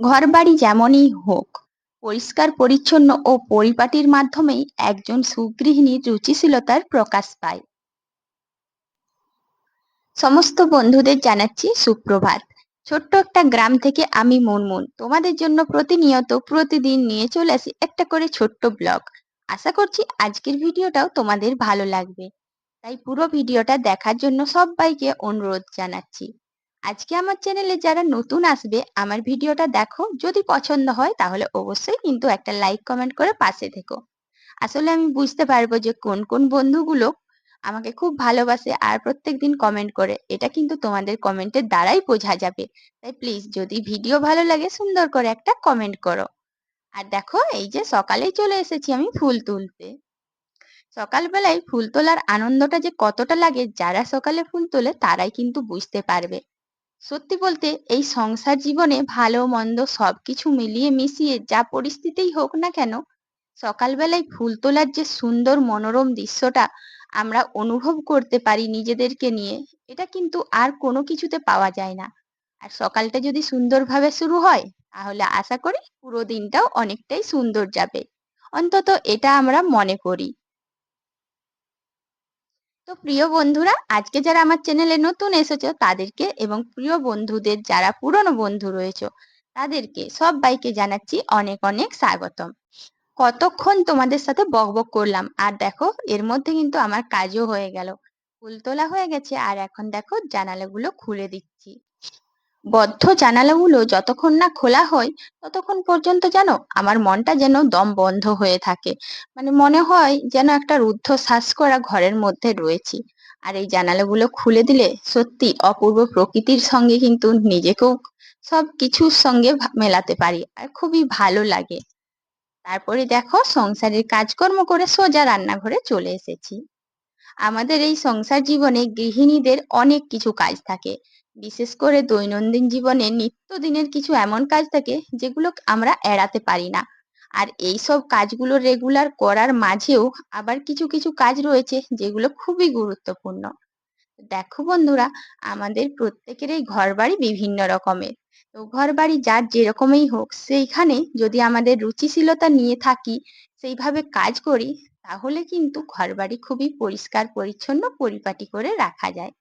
ঘরবাড়ি যেমনই হোক, পরিষ্কার, পরিচ্ছন্ন ও পরিপাটির মাধ্যমেই একজন সুগৃহিণীর রুচিশীলতার প্রকাশ পায়। সমস্ত বন্ধুদের জানাচ্ছি সুপ্রভাত। ছোট্ট একটা গ্রাম থেকে আমি মুনমুন। তোমাদের জন্য প্রতিনিয়ত প্রতিদিন নিয়ে চলে আসি একটা করে ছোট্ট ব্লগ। আশা করছি আজকের ভিডিওটাও তোমাদের ভালো লাগবে। তাই পুরো ভিডিওটা দেখার জন্য সবাইকে অনুরোধ জানাচ্ছি। আজকে আমার চ্যানেলে যারা নতুন আসবে, আমার ভিডিওটা দেখো। যদি পছন্দ হয়, তাহলে অবশ্যই কিন্তু একটা লাইক কমেন্ট করে পাশে থেকো। আসলে আমি বুঝতে পারব যে কোন কোন বন্ধুগুলো আমাকে খুব ভালোবাসে আর প্রত্যেকদিন কমেন্ট করে। এটা কিন্তু তোমাদের কমেন্টের দ্বারাই বোঝা যাবে। তাই প্লিজ যদি ভিডিও ভালো লাগে, সুন্দর করে একটা কমেন্ট করো। আর দেখো, এই যে সকালেই চলে এসেছি আমি ফুল তুলতে। সকালবেলায় ফুল তোলার আনন্দটা যে কতটা লাগে, যারা সকালে ফুল তোলে, তারাই কিন্তু বুঝতে পারবে। সত্যি বলতে এই সংসার জীবনে ভালো, মন্দ সবকিছু মিলিয়ে মিশিয়ে যা পরিস্থিতিই হোক না কেন, সকালবেলায় ফুল তোলার যে সুন্দর মনোরম দৃশ্যটা আমরা অনুভব করতে পারি নিজেদেরকে নিয়ে, এটা কিন্তু আর কোনো কিছুতে পাওয়া যায় না। আর সকালটা যদি সুন্দরভাবে শুরু হয়, তাহলে আশা করি পুরো দিনটাও অনেকটাই সুন্দর যাবে। অন্তত এটা আমরা মনে করি। তো প্রিয় বন্ধুরা, আজকে যারা আমার চ্যানেলে নতুন এসেছ, তাদেরকে এবং প্রিয় বন্ধুদের যারা পুরনো বন্ধু রয়েছে, তাদেরকে সবাইকে জানাচ্ছি অনেক অনেক স্বাগতম। কতক্ষণ তোমাদের সাথে বকবক করলাম, আর দেখো, এর মধ্যে কিন্তু আমার কাজও হয়ে গেল। ফুল তোলা হয়ে গেছে, আর এখন দেখো, জানালাগুলো খুলে দিচ্ছি। বদ্ধ জানালাগুলো যতক্ষণ না খোলা হয়, ততক্ষণ পর্যন্ত যেন আমার মনটা যেন দম বন্ধ হয়ে থাকে। মানে মনে হয় যেন একটা রুদ্ধ শ্বাস করা ঘরের মধ্যে রয়েছি। আর এই জানালাগুলো খুলে দিলে সত্যি অপূর্ব প্রকৃতির সঙ্গে কিন্তু নিজেকেও সব কিছুর সঙ্গে মেলাতে পারি আর খুবই ভালো লাগে। তারপরে দেখো সংসারের কাজকর্ম করে সোজা রান্নাঘরে চলে এসেছি। আমাদের এই সংসার জীবনে গৃহিণীদের অনেক কিছু কাজ থাকে। বিশেষ করে দৈনন্দিন জীবনে নিত্যদিনের কিছু এমন কাজ থাকে যেগুলো আমরা এড়াতে পারি না। আর এই সব কাজগুলো রেগুলার করার মাঝেও আবার কিছু কিছু কাজ রয়েছে যেগুলো খুবই গুরুত্বপূর্ণ। দেখো বন্ধুরা, আমাদের প্রত্যেকেরই ঘর বাড়ি বিভিন্ন রকমের। তো ঘর বাড়ি যার যেরকমই হোক, সেইখানে যদি আমাদের রুচিশীলতা নিয়ে থাকি, সেইভাবে কাজ করি, তাহলে কিন্তু ঘর বাড়ি খুবই পরিষ্কার, পরিচ্ছন্ন, পরিপাটি করে রাখা যায়।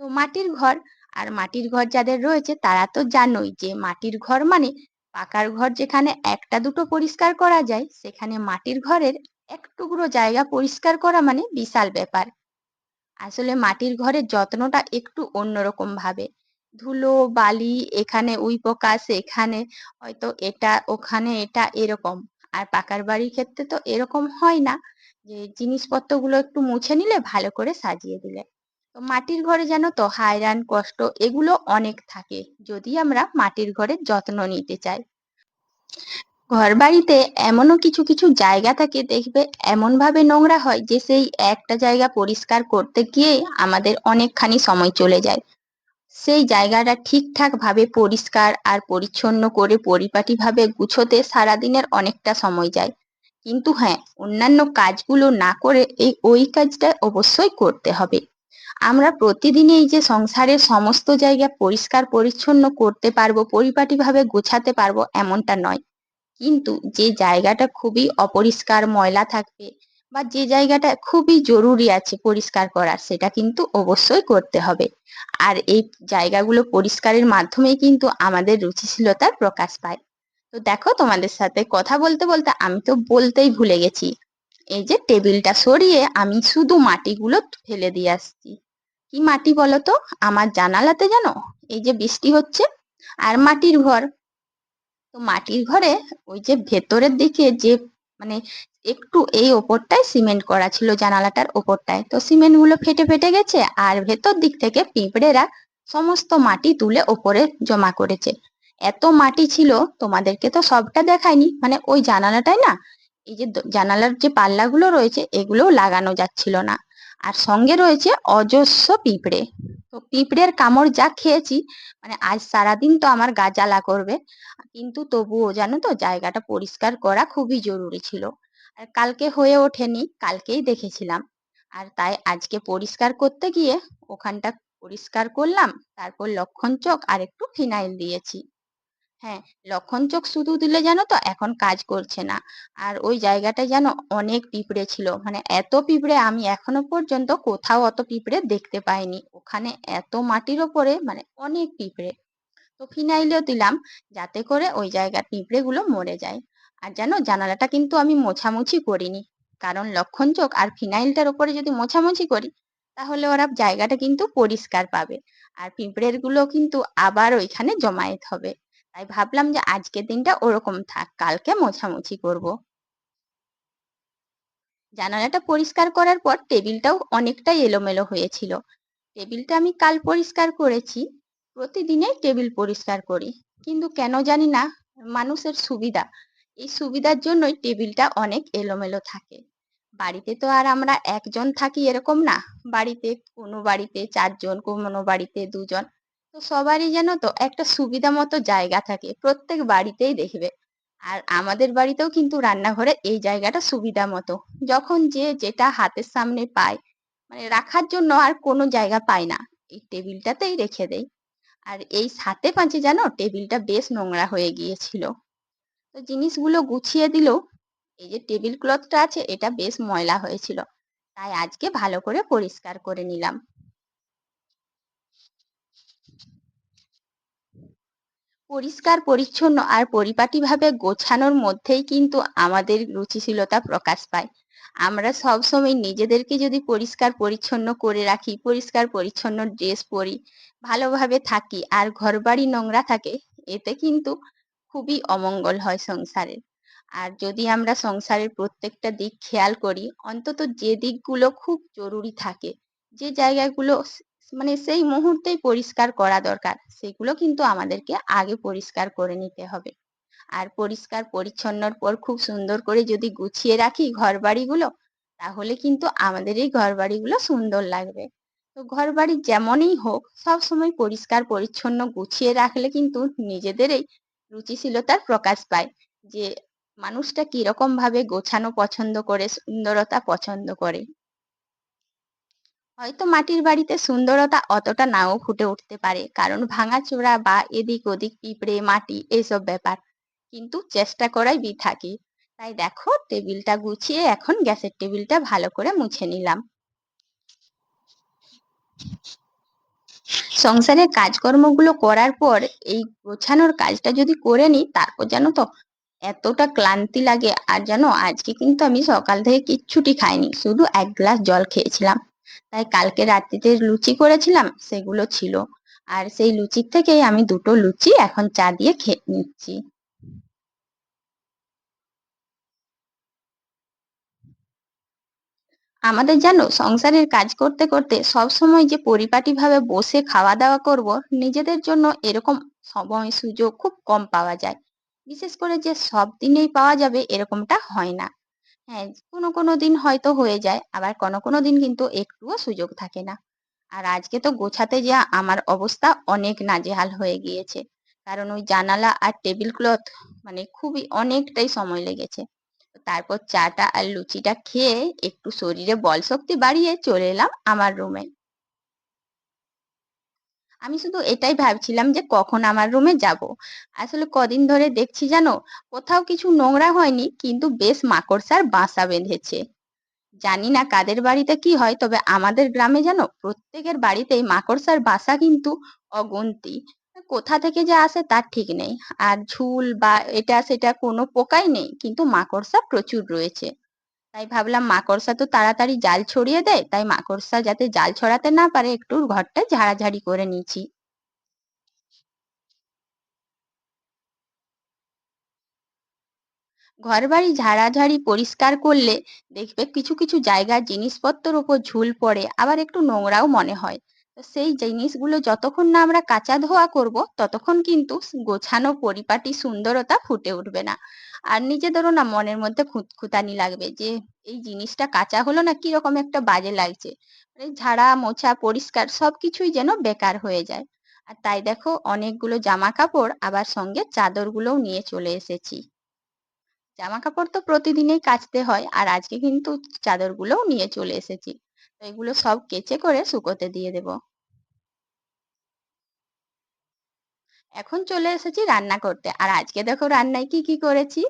তো মাটির ঘর আর মাটির ঘর যাদের রয়েছে, তারা তো জানোই যে মাটির ঘর মানে পাকার ঘর যেখানে একটা দুটো পরিষ্কার করা যায়, সেখানে মাটির ঘরের এক টুকরো জায়গা পরিষ্কার করা মানে বিশাল ব্যাপার। আসলে মাটির ঘরের যত্নটা একটু অন্যরকম ভাবে। ধুলো, বালি এখানে উই পোকা, সেখানে হয়তো এটা, ওখানে এটা এরকম। আর পাকার বাড়ির ক্ষেত্রে তো এরকম হয় না যে জিনিসপত্রগুলো একটু মুছে নিলে ভালো করে সাজিয়ে দিলে। তো মাটির ঘরে যেন তো হায়রান কষ্ট এগুলো অনেক থাকে যদি আমরা মাটির ঘরের যত্ন নিতে চাই। ঘর বাড়িতে এমনও কিছু কিছু জায়গা থাকে দেখবে এমন ভাবে নোংরা হয় যে সেই একটা জায়গা পরিষ্কার করতে গিয়ে আমাদের অনেকখানি সময় চলে যায়। সেই জায়গাটা ঠিকঠাক ভাবে পরিষ্কার আর পরিচ্ছন্ন করে পরিপাটি ভাবে গুছোতে সারাদিনের অনেকটা সময় যায়। কিন্তু হ্যাঁ অন্যান্য কাজগুলো না করে এই, ওই কাজটা অবশ্যই করতে হবে। আমরা প্রতিদিন এই যে সংসারের সমস্ত জায়গা পরিষ্কার পরিচ্ছন্ন করতে পারব, পরিপাটিভাবে গোছাতে পারব এমনটা নয়। কিন্তু যে জায়গাটা খুবই অপরিষ্কার ময়লা থাকবে বা যে জায়গাটা খুবই জরুরি আছে পরিষ্কার করার, সেটা কিন্তু অবশ্যই করতে হবে। আর এই জায়গাগুলো পরিষ্কারের মাধ্যমেই কিন্তু আমাদের রুচিশীলতার প্রকাশ পায়। তো দেখো তোমাদের সাথে কথা বলতে বলতে আমি তো বলতেই ভুলে গেছি। এই যে টেবিলটা সরিয়ে আমি শুধু মাটিগুলো ফেলে দিয়ে আসছি। কি মাটি বলতো? আমার জানালাতে জানো? এই যে বৃষ্টি হচ্ছে আর মাটির ঘর। তো মাটির ঘরে ওই যে ভেতরের দিকে যে মানে একটু এই ওপরটায় সিমেন্ট করা ছিল, জানালাটার ওপরটায়। তো সিমেন্টগুলো ফেটে ফেটে গেছে আর ভেতর দিক থেকে পিঁপড়েরা সমস্ত মাটি তুলে ওপরে জমা করেছে। এত মাটি ছিল, তোমাদেরকে তো সবটা দেখায়নি। মানে ওই জানালাটায় না, এই যে জানালার যে পাল্লাগুলো রয়েছে এগুলো লাগানো যাচ্ছিল না। আর সঙ্গে রয়েছে অজস্র পিঁপড়ে। তো পিঁপড়ের কামড় যা খেয়েছি মানে আজ সারাদিন তো আমার গা জ্বালা করবে। কিন্তু তবুও জানো তো, জায়গাটা পরিষ্কার করা খুবই জরুরি ছিল। আর কালকে হয়ে ওঠেনি, কালকেই দেখেছিলাম। আর তাই আজকে পরিষ্কার করতে গিয়ে ওখানটা পরিষ্কার করলাম, তারপর লক্ষণ চোখ আর একটু ফিনাইল দিয়েছি। হ্যাঁ, লক্ষণ চোখ শুধু দিলে জানো তো এখন কাজ করছে না। আর ওই জায়গাটায় যেন অনেক পিঁপড়ে ছিল। মানে এত পিঁপড়ে আমি এখনও পর্যন্ত কোথাও অত পিঁপড়ে দেখতে পাইনি। ওখানে এত মাটির ওপরে মানে অনেক পিঁপড়ে। তো ফিনাইলও দিলাম যাতে করে ওই জায়গার পিঁপড়েগুলো মরে যায়। আর জানো জানালাটা কিন্তু আমি মোছামুছি করিনি। কারণ লক্ষণ চোখ আর ফিনাইলটার উপরে যদি মোছামুছি করি তাহলে ওরা জায়গাটা কিন্তু পরিষ্কার পাবে। আর পিঁপড়েরগুলো কিন্তু আবার ওইখানে জমায়েত হবে। তাই ভাবলাম যে আজকের দিনটা ওরকম থাক, কালকে মোছামুছি করব। জানালাটা পরিষ্কার করার পর টেবিলটাও অনেকটাই এলোমেলো হয়েছিল। টেবিলটা আমি কাল পরিষ্কার করেছি প্রতিদিনই টেবিল পরিষ্কার করি। কিন্তু কেন জানি না, মানুষের সুবিধা। এই সুবিধার জন্যই টেবিলটা অনেক এলোমেলো থাকে। বাড়িতে তো আর আমরা একজন থাকি এরকম না। বাড়িতে কোনো বাড়িতে চারজন, কোনো বাড়িতে দুজন। তো সবারই জানো তো একটা সুবিধা মতো জায়গা থাকে, প্রত্যেক বাড়িতেই দেখবে। আর আমাদের বাড়িতেও কিন্তু রান্নাঘরে এই জায়গাটা সুবিধা মতো। যখন যে যেটা হাতের সামনে পায় মানে রাখার জন্য আর কোনো জায়গা পায় না। এই টেবিলটাতেই রেখে দেয়। আর এই সাথে পাঁচে জানো টেবিলটা বেশ নোংরা হয়ে গিয়েছিল। তো জিনিসগুলো গুছিয়ে দিল। এই যে টেবিল ক্লথটা আছে, এটা বেশ ময়লা হয়েছিল। তাই আজকে ভালো করে পরিষ্কার করে নিলাম। পরিষ্কার, পরিচ্ছন্ন আর পরিপাটিভাবে গোছানোর মধ্যেই কিন্তু আমাদের রুচিশীলতা প্রকাশ পায়। আমরা সবসময় নিজেদেরকে যদি পরিষ্কার, পরিচ্ছন্ন করে রাখি, পরিষ্কার, পরিচ্ছন্ন ড্রেস পরি, ভালোভাবে থাকি আর ঘরবাড়ি নোংরা থাকে, এতে কিন্তু খুবই অমঙ্গল হয় সংসারের আর যদি আমরা সংসারের প্রত্যেকটা দিক খেয়াল করি, অন্তত যে দিকগুলো খুব জরুরি থাকে, যে জায়গাগুলো মানে সেই মুহূর্তেই পরিষ্কার করা দরকার। সেগুলো কিন্তু আমাদেরকে আগে পরিষ্কার করে নিতে হবে। আর পরিষ্কার পরিচ্ছন্নর পর খুব সুন্দর করে যদি গুছিয়ে রাখি ঘর বাড়িগুলো তাহলে কিন্তু আমাদের এই ঘর বাড়িগুলো সুন্দর লাগবে। তো ঘর বাড়ি যেমনই হোক, সব সময় পরিষ্কার পরিচ্ছন্ন গুছিয়ে রাখলে কিন্তু নিজেদেরই রুচিশীলতার প্রকাশ পায়। যে মানুষটা কীরকম ভাবে গোছানো পছন্দ করে, সুন্দরতা পছন্দ করে। হয়তো মাটির বাড়িতে সুন্দরতা অতটা নাও ফুটে উঠতে পারে, কারণ ভাঙা ভাঙাচোরা বা এদিক ওদিক পিঁপড়ে, মাটি এইসব ব্যাপার। কিন্তু চেষ্টা করাই বৃথা কি তাই দেখো, টেবিলটা গুছিয়ে এখন গ্যাসের টেবিলটা ভালো করে মুছে নিলাম। সংসারের কাজকর্মগুলো করার পর এই গোছানোর কাজটা যদি করে নিই, তারপর জানো তো, এতটা ক্লান্তি লাগে। আর জানো, আজকে কিন্তু আমি সকাল থেকে কিচ্ছুটি খাইনি, শুধু এক গ্লাস জল খেয়েছিলাম। তাই কালকে রাত্রিতে লুচি করেছিলাম, সেগুলো ছিল। আর সেই লুচির থেকেই আমি দুটো লুচি এখন চা দিয়ে খেয়ে নিচ্ছি। আমাদের জানো, সংসারের কাজ করতে করতে সব সময় যে পরিপাটিভাবে বসে খাওয়া দাওয়া করব, নিজেদের জন্য এরকম সময় সুযোগ খুব কম পাওয়া যায়। বিশেষ করে যে সব দিনেই পাওয়া যাবে, এরকমটা হয় না। হ্যাঁ, কোনো, কোনো দিন হয়তো হয়ে যায়। আবার কোনো, কোনো দিন কিন্তু একটুও সুযোগ থাকে না। আর আজকে তো গোছাতে যা আমার অবস্থা অনেক নাজেহাল হয়ে গিয়েছে। কারণ ওই জানালা আর টেবিল ক্লথ মানে খুবই অনেকটাই সময় লেগেছে। তারপর চাটা আর লুচিটা খেয়ে একটু শরীরে বল শক্তি বাড়িয়ে চলে এলাম আমার রুমে। আমি শুধু এটাই ভাবছিলাম যে কখন আমার রুমে যাব। আসলে কদিন ধরে দেখছি জানো, কোথাও কিছু নোংরা হয়নি, কিন্তু বেশ মাকড়সার বাসা বেঁধেছে। জানি না কাদের বাড়িতে কি হয়, তবে আমাদের গ্রামে জানো, প্রত্যেকের বাড়িতেই মাকড়সার বাসা কিন্তু অগুন্তি। কোথা থেকে যে আসে তার ঠিক নেই। আর ঝুল বা এটা সেটা কোনো পোকাই নেই, কিন্তু মাকড়সা প্রচুর রয়েছে। তাই ভাবলাম মাকড়সা তো তাড়াতাড়ি জাল ছড়িয়ে দেয়, তাই মাকড়সা যাতে জাল ছড়াতে না পারে, একটু ঘরটা ঝাড়াঝাড়ি করে নিয়েছি। ঘর বাড়ি ঝাড়াঝাড়ি পরিষ্কার করলে দেখবে কিছু কিছু জায়গার জিনিসপত্রের ওপর ঝুল পড়ে, আবার একটু নোংরাও মনে হয়। তো সেই জিনিসগুলো যতক্ষণ না আমরা কাচা ধোয়া করব, ততক্ষণ কিন্তু গোছানো পরিপাটি সুন্দরতা ফুটে উঠবে না। আর নিজে ধরো না মনের মধ্যে খুঁতখুঁতানি লাগবে যে, এই জিনিসটা কাঁচা হলো না কীরকম একটা বাজে লাগছে। মানে ঝাড়া, মোছা, পরিষ্কার সবকিছুই যেন বেকার হয়ে যায়। আর তাই দেখো অনেকগুলো জামা কাপড় আবার সঙ্গে চাদরগুলোও নিয়ে চলে এসেছি। জামা কাপড় তো প্রতিদিনই কাচতে হয় আর আজকে কিন্তু চাদরগুলোও নিয়ে চলে এসেছি। তো এগুলো সব কেচে করে শুকোতে দিয়ে দেব। এখন চলে এসেছি রান্না করতে। আর আজকে দেখো রান্নায় কি কি করেছি?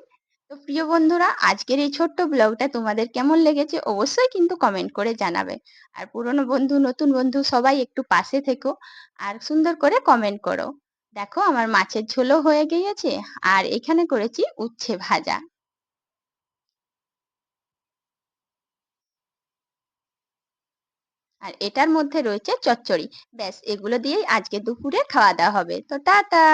তো প্রিয় বন্ধুরা, আজকের এই ছোট্ট ব্লগটা তোমাদের কেমন লেগেছে অবশ্যই কিন্তু কমেন্ট করে জানাবে। আর পুরনো বন্ধু, নতুন বন্ধু সবাই একটু পাশে থেকো আর সুন্দর করে কমেন্ট করো। দেখো আমার মাছের ঝোলও হয়ে গিয়েছে আর এখানে করেছি উচ্ছে ভাজা। আর এটার মধ্যে রয়েছে চচ্চড়ি। ব্যাস, এগুলো দিয়েই আজকে দুপুরে খাওয়া দাওয়া হবে। তো টাটা!